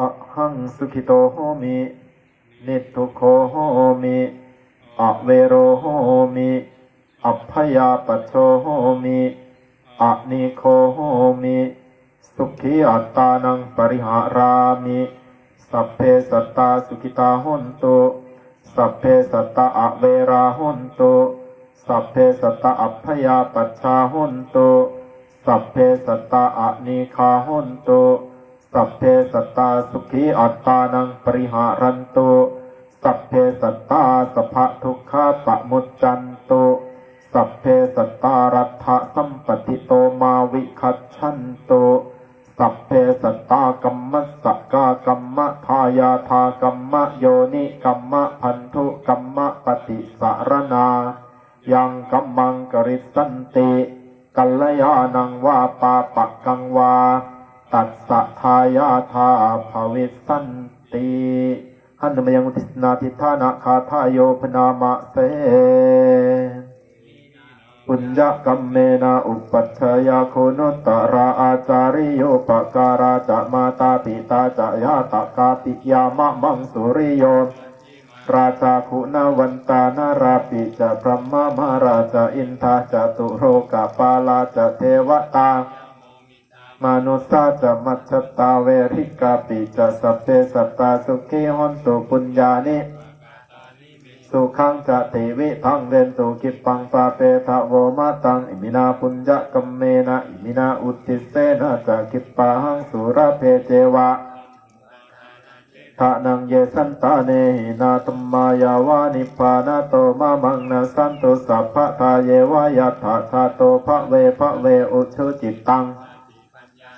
อะหังสุขิโตโหมินิทุโคโหมิอะเวโรโหมิอัพยาปโชโหมิอะนิโคโหมิสุขีอัตตานังปริหารามิสัพเพสัตตาสุขิตาหุนตุสัพเพสัตตาอเวราหุนตุสัพเพสัตตาอัพยาปัชชาหุนตุสัพเพสัตตาอนิคาหุนตุ สัพเพสัตตาสุขีอัตตานังปริหารันตุสัพเพสัตตาสภะทุกขาปะมุจจันตุสัพเพสัตตารัตถะสัมปติโตมาวิคัจฉันตุสัพเพสัตตากัมมัสสะกากัมมะทายาทากัมมะโยนิกัมมะพันธุกัมมะปฏิสารนา ยังกัมมังกริสันติกัลยาณังวาปาปะกังวา ตัสสะทายาทาภวิสันติหันมยังอุทิศนาทิธานะคาทายโยพนามะเสปุญญกัมเมนะอุปัชยาโคโนตระอาจาริโยปการาจะมาตาปิตาจะยาตกาติยามะมังสุริโยราชาคุณาวันตานาราปิจะพระมมาราชาอินทาจะตุโรกาปาลาจะเทวตา มนุสาจะมัจจตาเวริกาปิจะสัพเพสัตตาสุขีหนตุปุญญานิสุขังจะติวิทังเวนตุกิปังปาเปทะโวมาตังอิมินาปุญญกัมเมนะอิมินาอุติเสนะจะกิปะหังสุระเพเจวะทะนังเยสันตาเนหินาธรรมายาวานิพานาโตมามังนาสันตุสัพพะทาเยวายาถาคาโตภะเวภะเวอุชุจิตตัง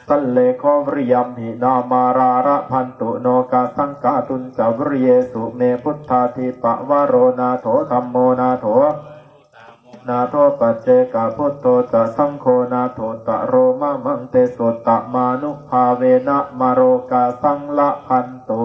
สัลเลโควริยมหินามาราระพันตุโนกาสังกาตุนจวริเยสุเมพุทธาทิปะวโรนาโถธรรมโมนาโถ นาโทปัจเจกพุทโธจะสังโฆนาโถตะโรมะมังเตสุตตะมานุภาเวนะมโรกาสังละพันตุ